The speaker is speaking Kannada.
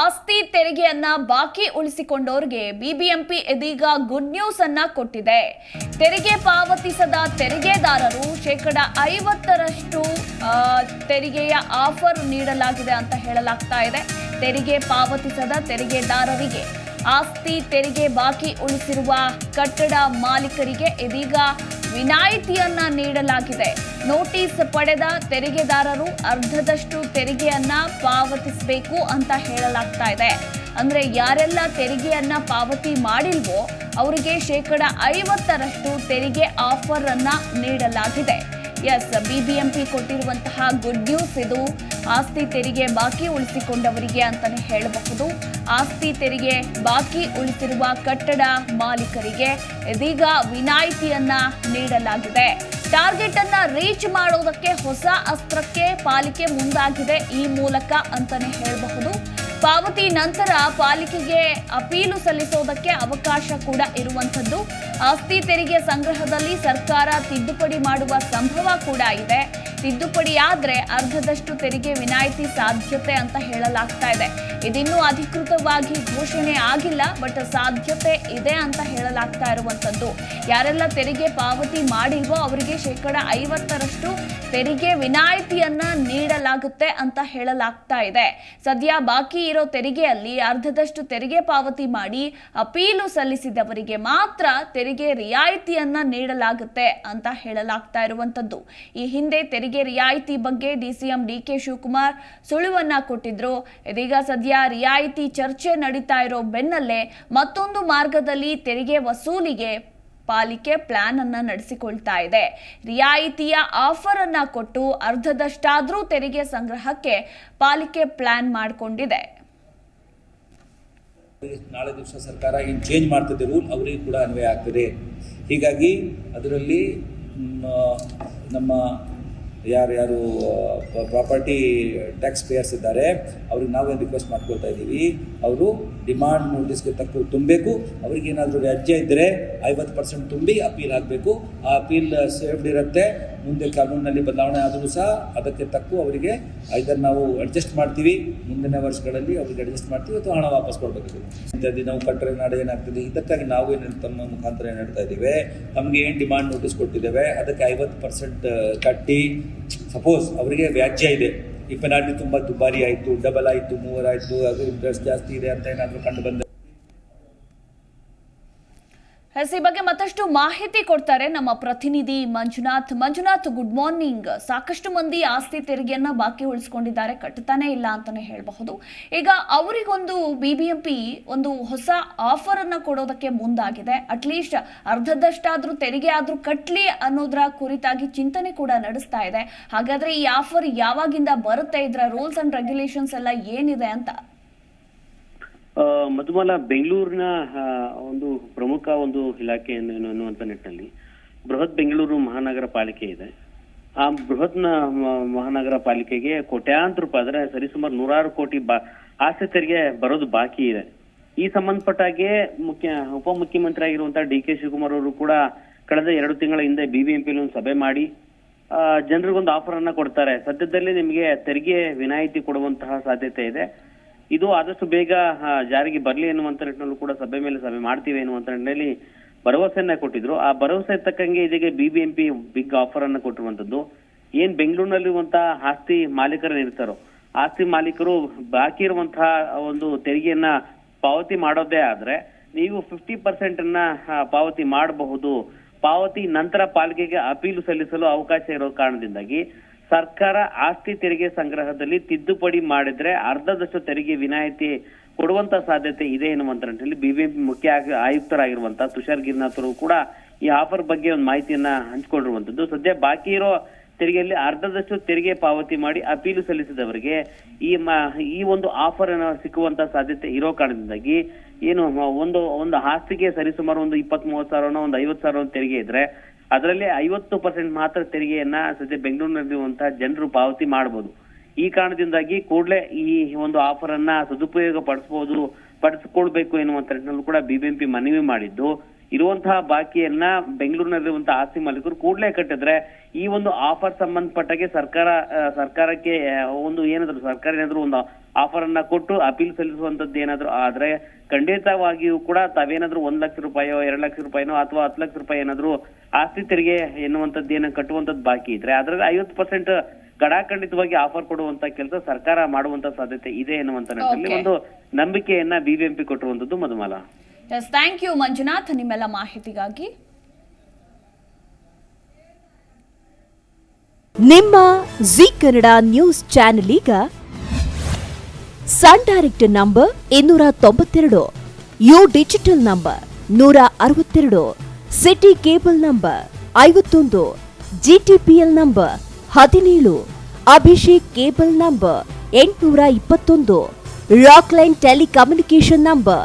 ಆಸ್ತಿ ತೆರಿಗೆಯನ್ನ ಬಾಕಿ ಉಳಿಸಿಕೊಂಡವರಿಗೆ ಬಿಬಿಎಂಪಿ ಇದೀಗ ಗುಡ್ ನ್ಯೂಸ್ ಅನ್ನ ಕೊಟ್ಟಿದೆ. ತೆರಿಗೆ ಪಾವತಿಸದ ತೆರಿಗೆದಾರರು ಶೇಕಡ ಐವತ್ತರಷ್ಟು ತೆರಿಗೆಯ ಆಫರ್ ನೀಡಲಾಗಿದೆ ಅಂತ ಹೇಳಲಾಗ್ತಾ ಇದೆ. ತೆರಿಗೆ ಪಾವತಿಸದ ತೆರಿಗೆದಾರರಿಗೆ ಆಸ್ತಿ ತೆರಿಗೆ ಬಾಕಿ ಉಳಿಸಿರುವ ಕಟ್ಟಡ ಮಾಲೀಕರಿಗೆ ಇದೀಗ ವಿನಾಯಿತಿಯನ್ನ ನೀಡಲಾಗಿದೆ. ನೋಟಿಸ್ ಪಡೆದ ತೆರಿಗೆದಾರರು ಅರ್ಧದಷ್ಟು ತೆರಿಗೆಯನ್ನ ಪಾವತಿಸಬೇಕು ಅಂತ ಹೇಳಲಾಗ್ತಾ ಇದೆ. ಅಂದ್ರೆ ಯಾರೆಲ್ಲ ತೆರಿಗೆಯನ್ನ ಪಾವತಿ ಮಾಡಿಲ್ವೋ ಅವರಿಗೆ ಶೇಕಡ ಐವತ್ತರಷ್ಟು ತೆರಿಗೆ ಆಫರ್ ಅನ್ನ ನೀಡಲಾಗಿದೆ. ಎಸ್, ಬಿಬಿಎಂಪಿ ಕೊಟ್ಟಿರುವಂತಹ ಗುಡ್ ನ್ಯೂಸ್ ಇದು. ಆಸ್ತಿ ತೆರಿಗೆ ಬಾಕಿ ಉಳಿಸಿಕೊಂಡವರಿಗೆ ಅಂತಾನೆ ಹೇಳಬಹುದು. ಆಸ್ತಿ ತೆರಿಗೆ ಬಾಕಿ ಉಳಿಸಿರುವ ಕಟ್ಟಡ ಮಾಲೀಕರಿಗೆ ಇದೀಗ ವಿನಾಯಿತಿಯನ್ನ ನೀಡಲಾಗಿದೆ. ಟಾರ್ಗೆಟ್ ಅನ್ನ ರೀಚ್ ಮಾಡೋದಕ್ಕೆ ಹೊಸ ಅಸ್ತ್ರಕ್ಕೆ ಪಾಲಿಕೆ ಮುಂದಾಗಿದೆ ಈ ಮೂಲಕ ಅಂತಾನೆ ಹೇಳಬಹುದು. ಪಾವತಿ ನಂತರ ಪಾಲಿಕೆಗೆ ಅಪೀಲು ಸಲ್ಲಿಸೋದಕ್ಕೆ ಅವಕಾಶ ಕೂಡ ಇರುವಂಥದ್ದು. ಆಸ್ತಿ ತೆರಿಗೆ ಸಂಗ್ರಹದಲ್ಲಿ ಸರ್ಕಾರ ತಿದ್ದುಪಡಿ ಮಾಡುವ ಸಂಭವ ಕೂಡ ಇದೆ. ತಿದ್ದುಪಡಿ ಆದರೆ ಅರ್ಧದಷ್ಟು ತೆರಿಗೆ ವಿನಾಯಿತಿ ಸಾಧ್ಯತೆ ಅಂತ ಹೇಳಲಾಗ್ತಾ ಇದೆ. ಇದಿನ್ನೂ ಅಧಿಕೃತವಾಗಿ ಘೋಷಣೆ ಆಗಿಲ್ಲ, ಬಟ್ ಸಾಧ್ಯತೆ ಇದೆ ಅಂತ ಹೇಳಲಾಗ್ತಾ ಇರುವಂಥದ್ದು. ಯಾರೆಲ್ಲ ತೆರಿಗೆ ಪಾವತಿ ಮಾಡಿಲ್ವೋ ಅವರಿಗೆ ಶೇಕಡ ಐವತ್ತರಷ್ಟು ತೆರಿಗೆ ವಿನಾಯಿತಿಯನ್ನ ನೀಡಲಾಗುತ್ತೆ ಅಂತ ಹೇಳಲಾಗ್ತಾ ಇದೆ. ಸದ್ಯ ಬಾಕಿ ತೆರಿಗೆಯಲ್ಲಿ ಅರ್ಧದಷ್ಟು ತೆರಿಗೆ ಪಾವತಿ ಮಾಡಿ ಅಪೀಲು ಸಲ್ಲಿಸಿದವರಿಗೆ ಮಾತ್ರ ತೆರಿಗೆ ರಿಯಾಯಿತಿಯನ್ನ ನೀಡಲಾಗುತ್ತೆ ಅಂತ ಹೇಳಲಾಗ್ತಾ ಇರುವಂತದ್ದು. ಈ ಹಿಂದೆ ತೆರಿಗೆ ರಿಯಾಯಿತಿ ಬಗ್ಗೆ ಡಿಸಿಎಂ ಡಿ ಕೆ ಶಿವಕುಮಾರ್ ಸುಳಿವನ್ನ ಕೊಟ್ಟಿದ್ರು. ಇದೀಗ ಸದ್ಯ ರಿಯಾಯಿತಿ ಚರ್ಚೆ ನಡೀತಾ ಇರೋ ಬೆನ್ನಲ್ಲೇ ಮತ್ತೊಂದು ಮಾರ್ಗದಲ್ಲಿ ತೆರಿಗೆ ವಸೂಲಿಗೆ ಪಾಲಿಕೆ ಪ್ಲಾನ್ ಅನ್ನ ನಡೆಸಿಕೊಳ್ತಾ ಇದೆ. ರಿಯಾಯಿತಿಯ ಆಫರ್ ಅನ್ನ ಕೊಟ್ಟು ಅರ್ಧದಷ್ಟಾದ್ರೂ ತೆರಿಗೆ ಸಂಗ್ರಹಕ್ಕೆ ಪಾಲಿಕೆ ಪ್ಲಾನ್ ಮಾಡಿಕೊಂಡಿದೆ. ನಾಳೆ ದಿವಸ ಸರ್ಕಾರ ಏನು ಚೇಂಜ್ ಮಾಡ್ತದೆ ರೂಲ್ ಅವರಿಗೆ ಕೂಡ ಅನ್ವಯ ಆಗ್ತದೆ. ಹೀಗಾಗಿ ಅದರಲ್ಲಿ ನಮ್ಮ ಯಾರ್ಯಾರು ಪ್ರಾಪರ್ಟಿ ಟ್ಯಾಕ್ಸ್ ಪೇಯರ್ಸ್ ಇದ್ದಾರೆ ಅವ್ರಿಗೆ ನಾವೇನು ರಿಕ್ವೆಸ್ಟ್ ಮಾಡ್ಕೊಳ್ತಾ ಇದ್ದೀವಿ. ಅವರು ಡಿಮಾಂಡ್ ನೋಟಿಸ್ಗೆ ತಕ್ಕ ತುಂಬಬೇಕು. ಅವ್ರಿಗೆ ಏನಾದರೂ ವ್ಯಾಜ್ಯ ಇದ್ದರೆ ಐವತ್ತು ಪರ್ಸೆಂಟ್ ತುಂಬಿ ಅಪೀಲ್ ಆಗಬೇಕು. ಆ ಅಪೀಲ್ ಸೇಫ್ಡ್ ಇರುತ್ತೆ. ಮುಂದೆ ಕಾನೂನಿನಲ್ಲಿ ಬದಲಾವಣೆ ಆದರೂ ಸಹ ಅದಕ್ಕೆ ತಕ್ಕು ಅವರಿಗೆ ಐದರ್ ನಾವು ಅಡ್ಜಸ್ಟ್ ಮಾಡ್ತೀವಿ. ಮುಂದಿನ ವರ್ಷಗಳಲ್ಲಿ ಅವ್ರಿಗೆ ಅಡ್ಜಸ್ಟ್ ಮಾಡ್ತೀವಿ ಅಥವಾ ಹಣ ವಾಪಸ್ ಕೊಡಬೇಕು. ಇಂಥದ್ದು ನಾವು ಕಟ್ಟರೆ ನಾಡು ಏನಾಗ್ತದೆ? ಇದಕ್ಕಾಗಿ ನಾವು ಏನು ತಮ್ಮ ಮುಖಾಂತರ ಏನು ಹೇಳ್ತಾ ಇದ್ದೀವಿ. ತಮಗೆ ಏನು ಡಿಮಾಂಡ್ ನೋಟಿಸ್ ಕೊಟ್ಟಿದ್ದೇವೆ? ಅದಕ್ಕೆ ಐವತ್ತು ಪರ್ಸೆಂಟ್ ಕಟ್ಟಿ ಸಪೋಸ್ ಅವರಿಗೆ ವ್ಯಾಜ್ಯ ಇದೆ. ಈ ಪೆನಾಲ್ಟಿ ತುಂಬ ದುಬಾರಿ ಆಯಿತು ಡಬಲ್ ಆಯಿತು, ಮೂವರ್ ಆಯಿತು, ಅದು ಇಂಟ್ರೆಸ್ಟ್ ಜಾಸ್ತಿ ಇದೆ ಅಂತ ಏನಾದರೂ ಕಂಡು ಬಂದ ಎಸ್ ಈ ಬಗ್ಗೆ ಮತ್ತಷ್ಟು ಮಾಹಿತಿ ಕೊಡ್ತಾರೆ ನಮ್ಮ ಪ್ರತಿನಿಧಿ ಮಂಜುನಾಥ್. ಮಂಜುನಾಥ್ ಗುಡ್ ಮಾರ್ನಿಂಗ್ ಸಾಕಷ್ಟು ಮಂದಿ ಆಸ್ತಿ ತೆರಿಗೆಯನ್ನ ಬಾಕಿ ಉಳಿಸ್ಕೊಂಡಿದ್ದಾರೆ. ಕಟ್ಟತಾನೆ ಇಲ್ಲ ಅಂತಾನೆ ಹೇಳಬಹುದು. ಈಗ ಅವರಿಗೊಂದು ಬಿಬಿಎಂಪಿ ಒಂದು ಹೊಸ ಆಫರ್ ಅನ್ನ ಕೊಡೋದಕ್ಕೆ ಮುಂದಾಗಿದೆ. ಅಟ್ಲೀಸ್ಟ್ ಅರ್ಧದಷ್ಟಾದ್ರೂ ತೆರಿಗೆ ಆದ್ರೂ ಕಟ್ಲಿ ಅನ್ನೋದ್ರ ಕುರಿತಾಗಿ ಚಿಂತನೆ ಕೂಡ ನಡೆಸ್ತಾ ಇದೆ. ಹಾಗಾದ್ರೆ ಈ ಆಫರ್ ಯಾವಾಗಿಂದ ಬರುತ್ತೆ? ಇದರ ರೂಲ್ಸ್ ಅಂಡ್ ರೆಗ್ಯುಲೇಷನ್ಸ್ ಎಲ್ಲ ಏನಿದೆ ಅಂತ ಮಧುಮಾಲ ಬೆಂಗಳೂರಿನ ಒಂದು ಪ್ರಮುಖ ಒಂದು ಇಲಾಖೆ ಅನ್ನುವಂತ ನಿಟ್ಟಿನಲ್ಲಿ ಬೃಹತ್ ಬೆಂಗಳೂರು ಮಹಾನಗರ ಪಾಲಿಕೆ ಇದೆ. ಆ ಬೃಹತ್ ಮಹಾನಗರ ಪಾಲಿಕೆಗೆ ಕೋಟ್ಯಾಂತರ ರೂಪಾಯಿ, ಅಂದ್ರೆ ಸರಿಸುಮಾರು ನೂರಾರು ಕೋಟಿ ಬಾ ಆಸ್ತಿ ತೆರಿಗೆ ಬರೋದು ಬಾಕಿ ಇದೆ. ಈ ಸಂಬಂಧಪಟ್ಟಾಗೆ ಮುಖ್ಯ, ಉಪಮುಖ್ಯಮಂತ್ರಿ ಆಗಿರುವಂತಹ ಡಿ ಕೆ ಶಿವಕುಮಾರ್ ಅವರು ಕೂಡ ಕಳೆದ ಎರಡು ತಿಂಗಳ ಹಿಂದೆ ಬಿಬಿಎಂಪಿ ಒಂದು ಸಭೆ ಮಾಡಿ ಜನರಿಗೊಂದು ಆಫರ್ ಅನ್ನ ಕೊಡ್ತಾರೆ. ಸದ್ಯದಲ್ಲಿ ನಿಮಗೆ ತೆರಿಗೆ ವಿನಾಯಿತಿ ಕೊಡುವಂತಹ ಸಾಧ್ಯತೆ ಇದೆ. ಇದು ಆದಷ್ಟು ಬೇಗ ಜಾರಿಗೆ ಬರಲಿ ಎನ್ನುವಂತ ನಿಟ್ಟಿನಲ್ಲೂ ಕೂಡ ಸಭೆ ಮೇಲೆ ಸಭೆ ಮಾಡ್ತೀವಿ ಎನ್ನುವಂತ ನಿಟ್ಟಿನಲ್ಲಿ ಭರವಸೆಯನ್ನ ಕೊಟ್ಟಿದ್ರು. ಆ ಭರವಸೆ ತಕ್ಕಂಗೆ ಇದೀಗ ಬಿಬಿಎಂಪಿ ಬಿಗ್ ಆಫರ್ ಅನ್ನ ಕೊಟ್ಟಿರುವಂತದ್ದು ಏನ್ ಬೆಂಗಳೂರಿನಲ್ಲಿರುವಂತಹ ಆಸ್ತಿ ಮಾಲೀಕರು ಇರ್ತಾರೋ, ಆಸ್ತಿ ಮಾಲೀಕರು ಬಾಕಿ ಇರುವಂತಹ ಒಂದು ತೆರಿಗೆಯನ್ನ ಪಾವತಿ ಮಾಡೋದೇ ಆದ್ರೆ, ನೀವು ಫಿಫ್ಟಿ ಪರ್ಸೆಂಟ್ ಅನ್ನ ಪಾವತಿ ಮಾಡಬಹುದು. ಪಾವತಿ ನಂತರ ಪಾಲಿಕೆಗೆ ಅಪೀಲು ಸಲ್ಲಿಸಲು ಅವಕಾಶ ಇರೋ ಕಾರಣದಿಂದಾಗಿ ಸರ್ಕಾರ ಆಸ್ತಿ ತೆರಿಗೆ ಸಂಗ್ರಹದಲ್ಲಿ ತಿದ್ದುಪಡಿ ಮಾಡಿದ್ರೆ ಅರ್ಧದಷ್ಟು ತೆರಿಗೆ ವಿನಾಯಿತಿ ಕೊಡುವಂತ ಸಾಧ್ಯತೆ ಇದೆ ಎನ್ನುವಂತ ನಿಟ್ಟಿನಲ್ಲಿ ಬಿಬಿಎಂಪಿ ಮುಖ್ಯ ಆಯುಕ್ತರಾಗಿರುವಂತ ತುಷಾರ್ ಗಿರ್ನಾಥ್ ಕೂಡ ಈ ಆಫರ್ ಬಗ್ಗೆ ಒಂದು ಮಾಹಿತಿಯನ್ನ ಹಂಚಿಕೊಂಡಿರುವಂತದ್ದು. ಸದ್ಯ ಬಾಕಿ ಇರೋ ತೆರಿಗೆಯಲ್ಲಿ ಅರ್ಧದಷ್ಟು ತೆರಿಗೆ ಪಾವತಿ ಮಾಡಿ ಅಪೀಲು ಸಲ್ಲಿಸಿದವರಿಗೆ ಈ ಈ ಒಂದು ಆಫರ್ ಸಿಕ್ಕುವಂತ ಸಾಧ್ಯತೆ ಇರೋ ಕಾರಣದಿಂದಾಗಿ ಏನು ಒಂದು ಒಂದು ಆಸ್ತಿಗೆ ಸರಿಸುಮಾರು ಒಂದು ಇಪ್ಪತ್ತ್ ಮೂವತ್ತು ಸಾವಿರನೋ, ಒಂದು ಐವತ್ತು ಸಾವಿರ ತೆರಿಗೆ ಇದ್ರೆ ಅದರಲ್ಲಿ ಐವತ್ತು ಪರ್ಸೆಂಟ್ ಮಾತ್ರ ತೆರಿಗೆಯನ್ನ ಸದ್ಯ ಬೆಂಗಳೂರಿನಲ್ಲಿರುವಂತಹ ಜನರು ಪಾವತಿ ಮಾಡಬಹುದು ಈ ಕಾರಣದಿಂದಾಗಿ ಕೂಡಲೇ ಈ ಒಂದು ಆಫರ್ ಅನ್ನ ಸದುಪಯೋಗ ಪಡಿಸಬಹುದು ಪಡಿಸ್ಕೊಳ್ಬೇಕು ಎನ್ನುವಂತ ಕೂಡ ಬಿಬಿಎಂಪಿ ಮನವಿ ಮಾಡಿದ್ದು. ಇರುವಂತಹ ಬಾಕಿಯನ್ನ ಬೆಂಗಳೂರಿನಲ್ಲಿರುವಂತಹ ಆಸ್ತಿ ಮಾಲೀಕರು ಕೂಡಲೇ ಕಟ್ಟಿದ್ರೆ ಈ ಒಂದು ಆಫರ್ ಸಂಬಂಧಪಟ್ಟಾಗೆ ಸರ್ಕಾರ ಸರ್ಕಾರಕ್ಕೆ ಒಂದು ಏನಾದ್ರು ಸರ್ಕಾರ ಏನಾದ್ರು ಒಂದು ಆಫರ್ ಅನ್ನ ಕೊಟ್ಟು ಅಪೀಲ್ ಸಲ್ಲಿಸುವಂತದ್ದು ಏನಾದ್ರು ಆದ್ರೆ ಖಂಡಿತವಾಗಿಯೂ ಕೂಡ ತಾವೇನಾದ್ರೂ ಒಂದ್ ಲಕ್ಷ ರೂಪಾಯೋ ಎರಡ್ ಲಕ್ಷ ರೂಪಾಯಿನೋ ಅಥವಾ ಹತ್ತು ಲಕ್ಷ ರೂಪಾಯಿ ಏನಾದ್ರು ಆಸ್ತಿ ತೆರಿಗೆ ಎನ್ನುವಂತದ್ದು ಏನ ಕಟ್ಟುವಂತದ್ದು ಬಾಕಿ ಇದ್ರೆ ಅದ್ರಲ್ಲಿ ಐವತ್ತು ಪರ್ಸೆಂಟ್ ಕಡಾಖಂಡಿತವಾಗಿ ಆಫರ್ ಕೊಡುವಂತ ಕೆಲಸ ಸರ್ಕಾರ ಮಾಡುವಂತ ಸಾಧ್ಯತೆ ಇದೆ ಎನ್ನುವಂತ ನಿಟ್ಟಿನಲ್ಲಿ ಒಂದು ನಂಬಿಕೆಯನ್ನ BBMP ಕೊಟ್ಟಿರುವಂತದ್ದು Madhumala. Yes thank you Manjunath ನಿಮ್ಮೆಲ್ಲ ಮಾಹಿತಿಗಾಗಿ. ನಿಮ್ಮ ಜಿ ಕನ್ನಡ ನ್ಯೂಸ್ ಚಾನೆಲ್ ಈಗ ಸನ್ ಡೈರೆಕ್ಟ್ ನಂಬರ್ ಇನ್ನೂರ ತೊಂಬತ್ತೆರಡು, ಯು ಡಿಜಿಟಲ್ ನಂಬರ್ ನೂರ ಅರವತ್ತೆರಡು, ಸಿಟಿ ಕೇಬಲ್ ನಂಬರ್ ಐವತ್ತೊಂದು, ಜಿಟಿಪಿಎಲ್ ನಂಬರ್ ಹದಿನೇಳು, ಅಭಿಷೇಕ್ ಕೇಬಲ್ ನಂಬರ್ ಎಂಟುನೂರ ಇಪ್ಪತ್ತೊಂದು ರಾಕ್ಲೈನ್ ಟೆಲಿಕಮ್ಯುನಿಕೇಶನ್ ನಂಬರ್